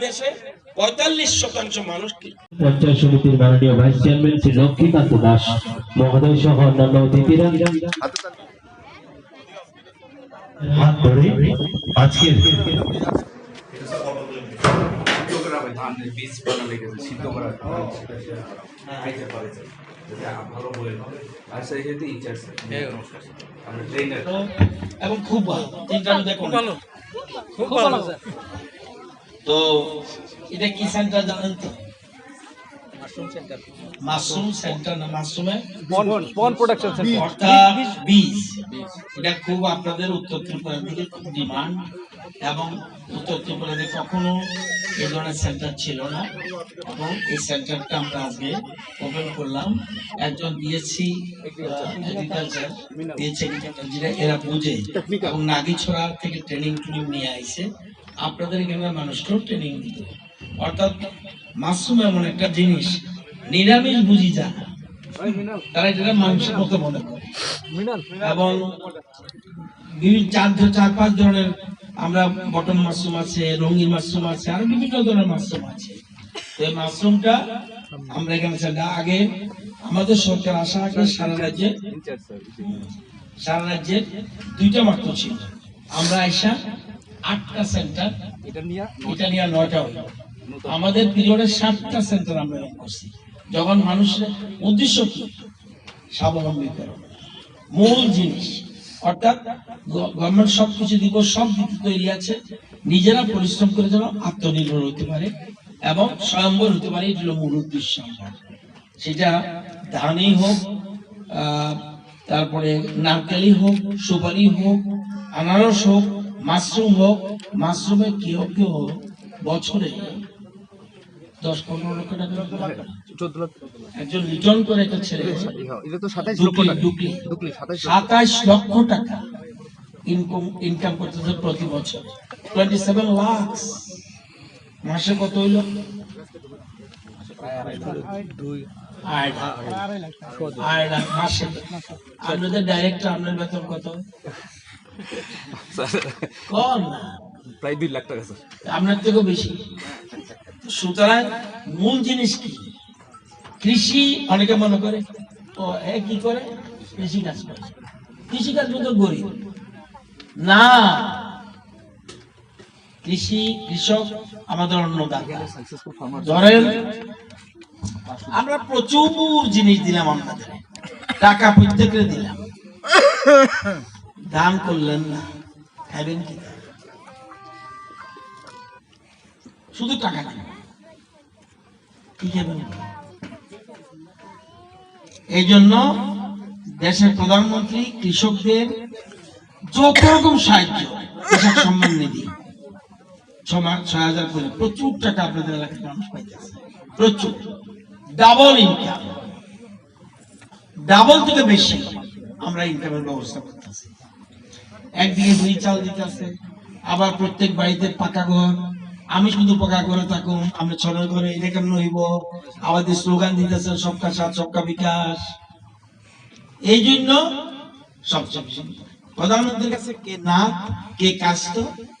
দেশে পঁয়তাল্লিশ শতাংশ মানুষ পঞ্চায়েত সমিতির মাননীয় ভাইস চেয়ারম্যান শ্রী লক্ষ্মীকান্ত দাস মহোদয় সহ অন্যান্য অতিথিরা হাত ধরে আজকের ধানের বীজ বানা লেগেছে সিদ্ধ করা হয় খাইতে পারে ভালো। বলে আর সেই হেতু ইচ্ছা আমরা ট্রেনার এবং খুব ভালো। দেখুন ভালো। খুব ভালো তো এটা কি সেন্টার জানেন তো? মাশরুম সেন্টার না মাশরুমে? বন প্রোডাকশন সেন্টার বীজ। এটা খুব আপনাদের উত্তর ত্রিপুরার দিকে খুব ডিমান্ড এবং উত্তর ত্রিপুরাতে কখনো এই ধরনের সেন্টার ছিল না। এবং এই সেন্টারটা আমরা আজকে ওপেন করলাম। একজন বিএসসি এগ্রিকালচার বিএসসি এগ্রিকালচার যেটা এরা বুঝে। এবং নাগিছড়া থেকে ট্রেনিং ট্রেনিং নিয়ে আইছে। আপনাদের এখানে মানুষকেও ট্রেনিং দিতে অর্থাৎ মাশরুম এমন একটা জিনিস নিরামিষ বুঝি যায় তারা এটা মানুষের মতো মনে করে। এবং বিভিন্ন চার চার পাঁচ ধরনের আমরা বটন মাশরুম আছে রঙিন মাশরুম আছে আরও বিভিন্ন ধরনের মাশরুম আছে। তো এই মাশরুমটা আমরা এখানে আগে আমাদের সরকার আসা আগে সারা রাজ্যে সারা রাজ্যে দুইটা মাত্র ছিল। আমরা আইসা আটটা সেন্টার এটা নিয়ে নয়টা। হইল আমাদের পিরিয়ডে সাতটা সেন্টার আমরা করছি। যখন মানুষের উদ্দেশ্য কি? স্বাবলম্বী করা। মূল জিনিস অর্থাৎ গভর্নমেন্ট সবকিছু দিব সব দিকে তৈরি আছে। নিজেরা পরিশ্রম করে যেন আত্মনির্ভর হতে পারে এবং স্বয়ম্বর হতে পারে এটি হলো মূল উদ্দেশ্য আমার। সেটা ধানই হোক তারপরে নারকেলই হোক সুপারি হোক আনারস হোক মাশরুম হোক মাশরুমে কেউ কেউ বছরে দশ পনেরো লক্ষ টাকা চোদ্দ লক্ষ। একজন রিটার্ন করে একটা ছেলে এটা তো সাতাইশ লক্ষ টাকা। সাতাইশ লক্ষ। ইনকাম ইনকাম করতেছে প্রতি বছর। টোয়েন্টি সেভেন লাখ মাসে কত হইল? আপনাদের ডাইরেক্ট আপনার বেতন কত? কম। না প্রায় দুই লাখ টাকা স্যার। আপনার থেকেও বেশি। সুতরাং মূল জিনিস কি? কৃষি অনেকে মনে করে ও এ কি করে? কৃষি কাজ করে। কৃষি কাজ বলতে গরিব। না। কৃষি কৃষক আমাদের অন্নদাতা ধরেন আমরা প্রচুর জিনিস দিলাম আপনাদের। টাকা প্রত্যেকের দিলাম। দান করলেন না। খাইবেন কি শুধু টাকা দিন কি খাবেন এই জন্য দেশের প্রধানমন্ত্রী কৃষকদের যত রকম সাহায্য, কৃষক সম্মান নিধি ছমা- ছয় হাজার করে প্রচুর টাকা আপনাদের এলাকার মানুষ পাইতেছে। প্রচুর। ডাবল ইনকাম ডাবল থেকে বেশি আমরা ইনকামের ব্যবস্থা করতেছি। একদিকে দুই চাল দিতেছে আবার প্রত্যেক বাড়িতে পাকা ঘর। আমি শুধু পাকা ঘরে থাকুন আমরা ছড়ের ঘরে এটা কেমন হইব? আমাদের স্লোগান দিতেছে, সবকা সাথ, সবকা বিকাশ। এই জন্য সবচেয়ে বেশি প্রধানমন্ত্রীর কাছে কে না কে কাস্ত,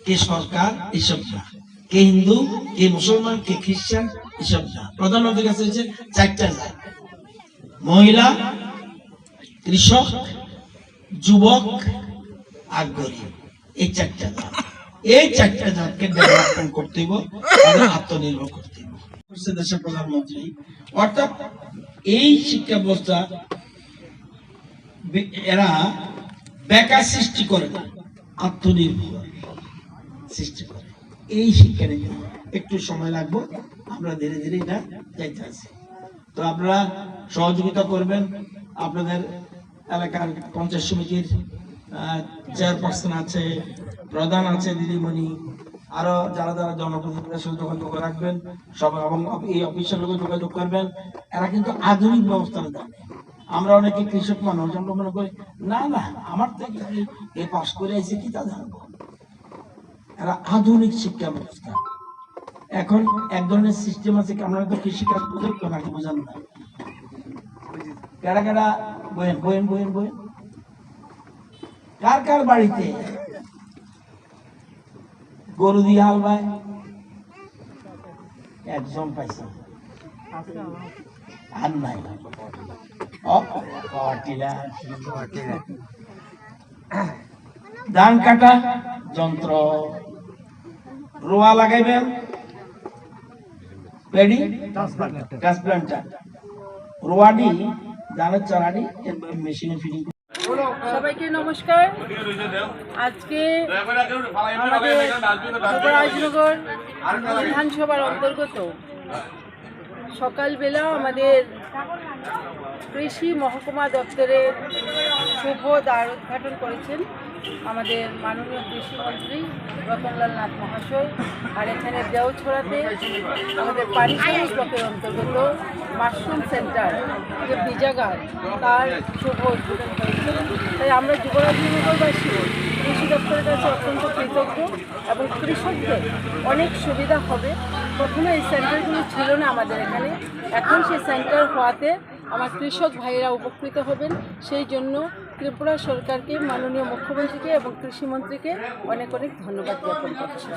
কে সরকার, এসব না। কে হিন্দু, কে মুসলমান, কে খ্রিস্টান, এসব না। প্রধানমন্ত্রীর কাছে হচ্ছে চারটা জাত মহিলা, কৃষক, যুবক আর গরিব এই চারটা জাত এই চারটা জাতকে ডেভেলপমেন্ট করতে আত্মনির্ভর করতে দেশের প্রধানমন্ত্রী। অর্থাৎ এই শিক্ষা ব্যবস্থা এরা বেকার সৃষ্টি করে না, আত্মনির্ভর সৃষ্টি করে। এই শিক্ষা নিতে একটু সময় লাগবে, আমরা ধীরে ধীরে এটা যাইতে আছি। তো আপনারা সহযোগিতা করবেন, আপনাদের এলাকার পঞ্চায়েত সমিতির চেয়ারপারসন আছে, প্রধান আছে দিদিমণি, আরও যারা যারা জনপ্রতিনিধিদের সাথে যোগাযোগ রাখবেন সব এবং এই অফিসের লোক যোগাযোগ করবেন, এরা কিন্তু আধুনিক ব্যবস্থা দেয় আমরা অনেকে কৃষক মানুষ, আমরা মনে করি, না না, আমার কি এ পাস করে আইছে কি তা জানব? এরা আধুনিক শিক্ষা ব্যবস্থা। এখন এক ধরনের সিস্টেম আছে আমরা তো কৃষিকাজ কেউ নাকি বোঝান না কারা কারা, বয়েন বয়েন বয়েন বয়েন। কার কার বাড়িতে? গরু দিয়ে হাল বায়। একজন পাইছে। আর নাই ধান কাটা যন্ত্র। রোয়া লাগাইবেন। পেডি। ট্রান্সপ্লান্টার রোয়াডি ধানের চারাডি মেশিনে ফিটিং সবাইকে নমস্কার। আজকে আমাদের যুবরাজনগর বিধানসভার অন্তর্গত। সকালবেলা আমাদের কৃষি মহকুমা দপ্তরের শুভ দ্বার উদ্ঘাটন করেছেন। আমাদের মাননীয় কৃষিমন্ত্রী রতনলাল নাথ মহাশয় আর এখানে দেওছড়াতে আমাদের পানিসাগর ব্লকের অন্তর্গত মাশরুম সেন্টার, যে বিজাগার, তার তাই আমরা যুবরাজনগরবাসী কৃষি দপ্তরের কাছে অত্যন্ত কৃতজ্ঞ এবং কৃষকদের অনেক সুবিধা হবে। প্রথমে এই সেন্টারগুলো ছিল না আমাদের এখানে। এখন সেই সেন্টার হওয়াতে আমার কৃষক ভাইয়েরা উপকৃত হবেন। সেই জন্য ত্রিপুরা সরকারকে, মাননীয় মুখ্যমন্ত্রীকে এবং কৃষিমন্ত্রীকে অনেক অনেক ধন্যবাদ জ্ঞাপন করছি।